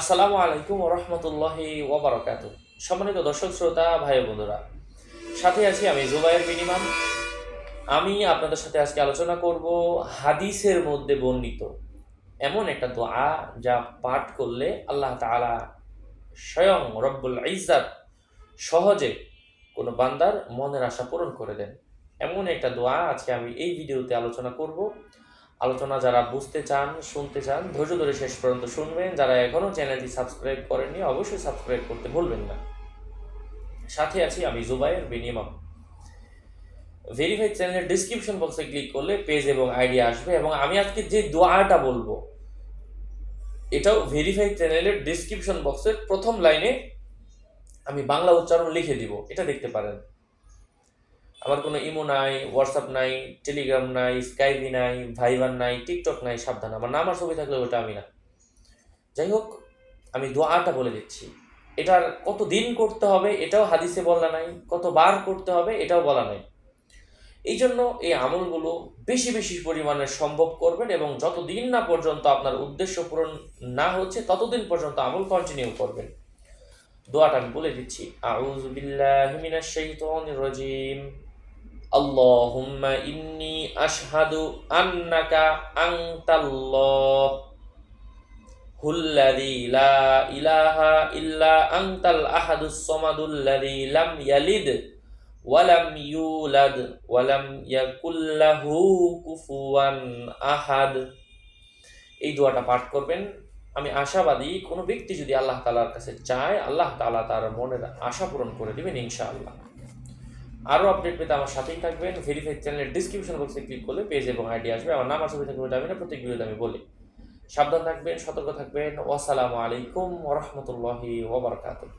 আসসালামু আলাইকুম রহমতুল্লাহি ওবরাকাত সম্মানিত দর্শক, শ্রোতা, ভাই বন্ধুরা, সাথে আছি আমি জুবাইর বিনিমাম আমি আপনাদের সাথে আজকে আলোচনা করব হাদিসের মধ্যে বর্ণিত এমন একটা দোয়া যা পাঠ করলে আল্লাহ তাআলা স্বয়ং রব্বুল ইজ্জাত সহজে কোনো বান্দার মনের আশা পূরণ করে দেন। এমন একটা দোয়া আজকে আমি এই ভিডিওতে আলোচনা করব। আলোচনা যারা বুঝতে চান, শুনতে চান, ধৈর্য ধরে শেষ পর্যন্ত শুনবেন। যারা এখনও চ্যানেলটি সাবস্ক্রাইব করেননি, অবশ্যই সাবস্ক্রাইব করতে ভুলবেন না। সাথে আছি আমি জুবাইর বিনিমম ভেরিফাইড চ্যানেলের ডিসক্রিপশন বক্সে ক্লিক করলে পেজ এবং আইডি আসবে এবং আমি আজকে যে দোয়াটা বলব, এটাও ভেরিফাইড চ্যানেলের ডিসক্রিপশন বক্সের প্রথম লাইনে আমি বাংলা উচ্চারণ লিখে দিব। এটা দেখতে পারেন। আমার কোনো ইমো নাই হোয়াটসঅ্যাপ নাই টেলিগ্রাম নাই স্কাইপি নাই ভাইবার নাই টিকটক নাই, সাবধান। আমার নাম আর ছবি থাকলে ওটা আমি না। যাই হোক, আমি দোয়াটা বলে দিচ্ছি। এটার কত দিন করতে হবে এটাও হাদিসে বলা নাই, কতবার করতে হবে এটাও বলা নাই। এই জন্য এই আমলগুলো বেশি বেশি পরিমাণে সম্ভব করবেন এবং যতদিন না পর্যন্ত আপনার উদ্দেশ্য পূরণ না হচ্ছে, ততদিন পর্যন্ত আমল কন্টিনিউ করবেন। দোয়াটা আমি বলে দিচ্ছি। আউযু বিল্লাহি রাজিম। আল্লাহুম্মা ইন্নি আশহাদু আন্নাকা আংতাল্লাহ হুল্লাযী লা ইলাহা ইল্লা আনতাল আহাদুস সামাদুল্লাযী লাম ইয়ালিদ ওয়ালাম ইউলাদ ওয়ালাম ইয়াকুল লাহু কুফুয়ান আহাদ এই দোয়াটা পাঠ করবেন। আমি আশাবাদী, কোনো ব্যক্তি যদি আল্লাহ তালার কাছে চায়, আল্লাহ তালা তার মনের আশা পূরণ করে দেবেন ইনশাআল্লাহ। আরও আপডেট পেতে আমার সাথেই থাকবেন। ভেরিফাইড চ্যানেলের ডিসক্রিপশন বক্সে ক্লিক করলে পেজ এবং আইডি আসবে। আমার নাম আসবে থাকবে আমি না প্রত্যেক ভিডিওতে আমি বলি। সাবধান থাকবেন, সতর্ক থাকবেন। আসসালামু আলাইকুম ওরহমতুল্লাহি ওবরকাতুহ